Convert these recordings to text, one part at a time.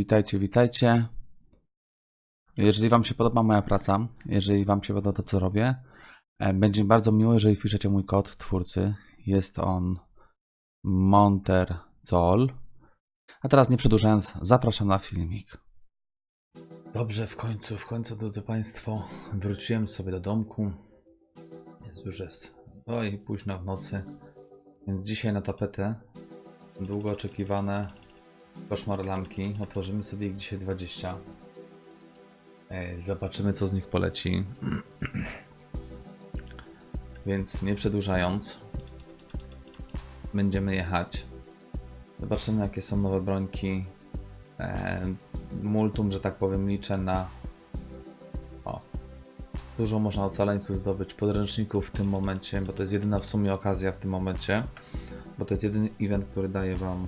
Witajcie, witajcie. Jeżeli Wam się podoba moja praca, jeżeli Wam się podoba to, co robię, e, będzie mi bardzo miło, jeżeli wpiszecie mój kod twórcy. Jest on Monterzol. A teraz nie przedłużając, zapraszam na filmik. Dobrze, w końcu, w końcu, drodzy Państwo, wróciłem sobie do domku. Jest już jest, oj, późno w nocy, więc dzisiaj na tapetę długo oczekiwane koszmar lamki. Otworzymy sobie ich dzisiaj 20. Ej, Zobaczymy, co z nich poleci. Więc nie przedłużając, będziemy jechać. Zobaczymy, jakie są nowe brońki. E, multum, że tak powiem, liczę na. O. Dużo można ocaleńców zdobyć, podręczników w tym momencie, bo to jest jedyna w sumie okazja w tym momencie. Bo to jest jedyny event, który daje Wam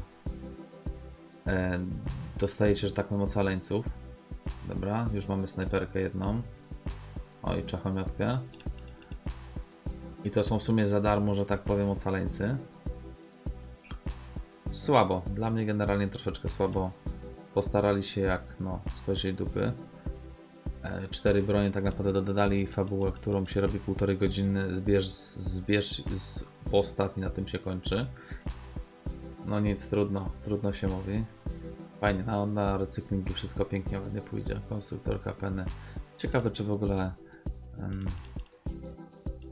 dostajecie, że tak powiem, ocaleńców. Dobra, już mamy snajperkę jedną. O, i czachomiotkę. I to są w sumie za darmo, że tak powiem, ocaleńcy. Słabo. Dla mnie generalnie troszeczkę słabo. Postarali się jak, no, z koziej dupy. E, Cztery bronie tak naprawdę dodali fabułę, którą się robi półtorej godziny. Zbierz, zbierz z postaw i na tym się kończy. No nic, trudno, trudno się mówi. Fajnie, na, na recyklingi wszystko pięknie ładnie pójdzie. Konstruktorka peny. Ciekawe, czy w ogóle em,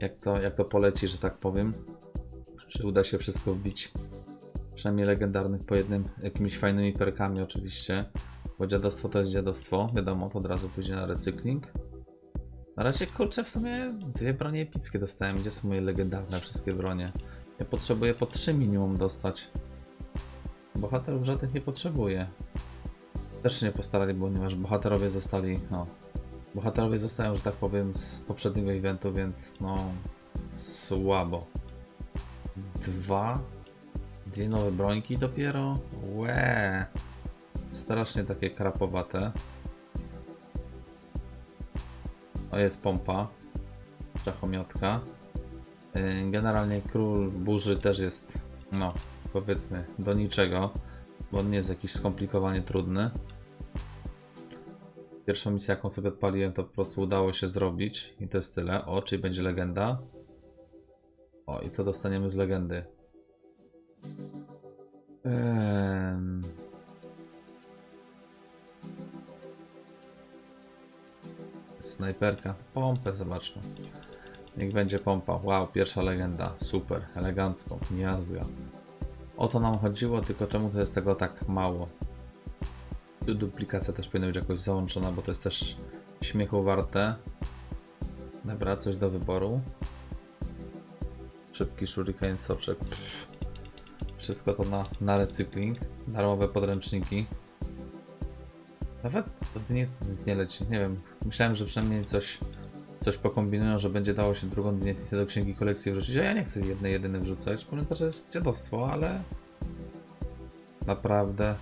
jak, to, jak to poleci, że tak powiem. Czy uda się wszystko wbić, przynajmniej legendarnych po jednym, jakimiś fajnymi perkami oczywiście. Bo dziadostwo to jest dziadostwo, wiadomo, to od razu pójdzie na recykling. Na razie, kurczę, w sumie dwie bronie epickie dostałem. Gdzie są moje legendarne wszystkie bronie? Ja potrzebuję po trzy minimum dostać. Bohaterów żadnych nie potrzebuję. Też się nie postarali, ponieważ bohaterowie zostali, no... Bohaterowie zostają, że tak powiem, z poprzedniego eventu, więc no... Słabo. Dwa? Dwie nowe brońki dopiero? Łe. Strasznie takie krapowate. O, jest pompa. Czachomiotka. Yy, Generalnie król burzy też jest, no, powiedzmy, do niczego, bo on nie jest jakiś skomplikowanie trudny. Pierwszą misję, jaką sobie odpaliłem, to po prostu udało się zrobić i to jest tyle. O, czyli będzie legenda. O, i co dostaniemy z legendy? Ehm... Snajperka. Pompę zobaczmy. Niech będzie pompa. Wow, pierwsza legenda. Super, elegancko. Miazga. O to nam chodziło, tylko czemu to jest tego tak mało? Duplikacja też powinna być jakoś załączona, bo to jest też śmiechu warte. Dobra, coś do wyboru. Szybki shuriken, soczek. Wszystko to na, na recykling. Darmowe podręczniki. Nawet to nie, nie leci, nie wiem. Myślałem, że przynajmniej coś, coś pokombinują, że będzie dało się drugą edycję do księgi kolekcji wrzucić, a ja nie chcę jednej jedyny wrzucać. Powiem to, jest dziadostwo, ale naprawdę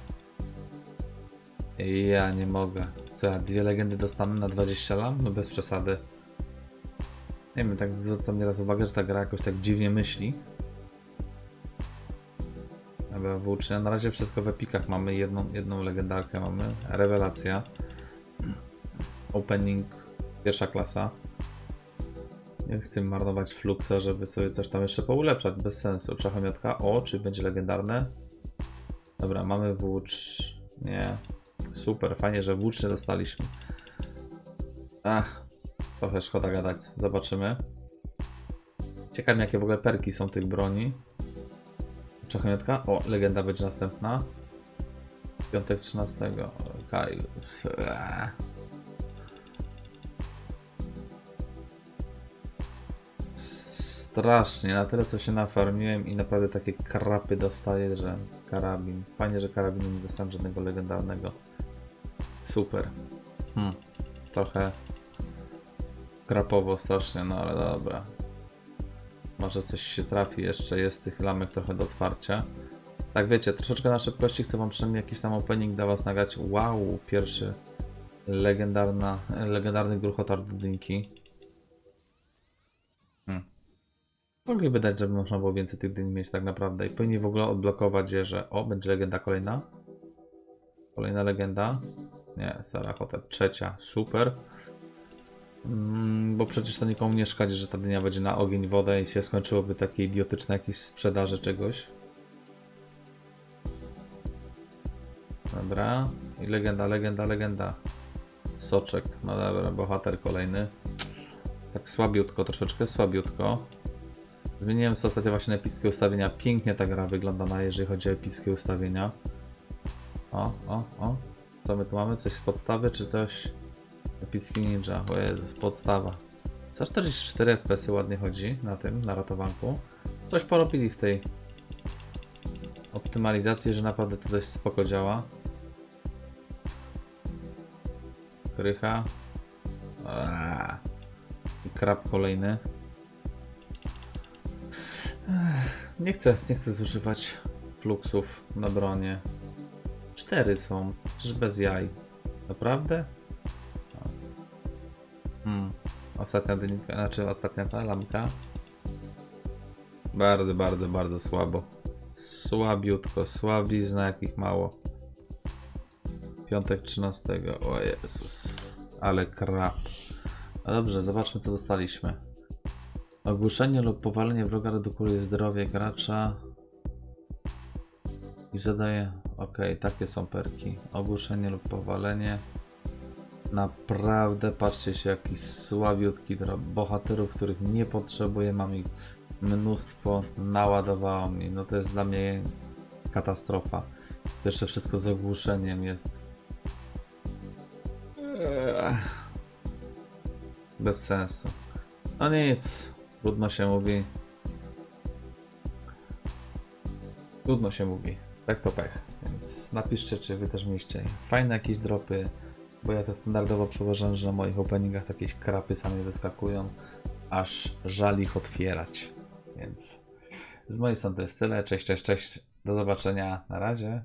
ja nie mogę. Co ja, dwie legendy dostanę na 20 lam? No bez przesady. Nie wiem, tak zwracam nieraz uwagę, że ta gra jakoś tak dziwnie myśli. Dobra, włócznie. Na razie wszystko w epikach mamy. Jedną, jedną legendarkę mamy. Rewelacja. Opening. Pierwsza klasa. Nie chcę marnować fluksa, żeby sobie coś tam jeszcze poulepszać. Bez sensu. Czachomiotka. O, czy będzie legendarne? Dobra, mamy włócz. Nie. Super, fajnie, że włócznie dostaliśmy. Ach, trochę szkoda gadać. Zobaczymy. Ciekawe, jakie w ogóle perki są tych broni. Czechomiotka. O, legenda będzie następna. Piątek 13. Kaj. Eee. Strasznie, na tyle co się nafarmiłem i naprawdę takie krapy dostaję, że karabin. Fajnie, że karabinu nie dostałem żadnego legendarnego. Super. Hmm. Trochę krapowo strasznie, no ale dobra. Może coś się trafi jeszcze, jest tych lamek trochę do otwarcia. Tak wiecie, troszeczkę na szybkości chcę wam przynajmniej jakiś tam opening dla was nagrać. Wow, pierwszy legendarna, legendarny gruchotar dynki. Mogliby dać, żeby można było więcej tych dyń mieć tak naprawdę i powinni w ogóle odblokować je, że o, będzie legenda kolejna. Kolejna legenda. Nie, Sara Hotel. Trzecia. Super. Mm, bo przecież to nikomu nie szkodzi, że ta dynia będzie na ogień, wodę i się skończyłoby takie idiotyczne jakieś sprzedaże czegoś. Dobra. I legenda, legenda, legenda. Soczek. No dobra, bohater kolejny. Tak słabiutko, troszeczkę słabiutko. Zmieniłem sobie ostatnio właśnie epickie ustawienia. Pięknie ta gra wygląda na jeżeli chodzi o epickie ustawienia. O, o, o. Co my tu mamy? Coś z podstawy, czy coś? Epicki Ninja. O Jezus, podstawa. Za 44 FPS ładnie chodzi na tym, na ratowanku. Coś porobili w tej optymalizacji, że naprawdę to dość spoko działa. Krycha. Eee. I krab kolejny. Nie chcę, nie chcę zużywać fluxów na bronie. Cztery są, czyż bez jaj. Naprawdę? Hmm. Ostatnia dynka, znaczy ostatnia ta lampka. Bardzo, bardzo, bardzo słabo. Słabiutko, słabizna jakich mało. Piątek 13. O Jezus. Ale krap. No dobrze, zobaczmy co dostaliśmy. Ogłuszenie lub powalenie wroga redukuje zdrowie gracza i zadaje. Ok, takie są perki. Ogłuszenie lub powalenie. Naprawdę patrzcie się, jaki słabiutki bohaterów, których nie potrzebuję. Mam ich mnóstwo, naładowało mi. No to jest dla mnie katastrofa. To jeszcze wszystko z ogłuszeniem jest. Ech. Bez sensu. No nic, trudno się mówi. Trudno się mówi. Tak to pech. Więc napiszcie, czy wy też mieliście fajne jakieś dropy, bo ja to standardowo przyuważam, że na moich openingach jakieś krapy same wyskakują, aż żal ich otwierać. Więc z mojej strony to jest tyle. Cześć, cześć, cześć. Do zobaczenia. Na razie.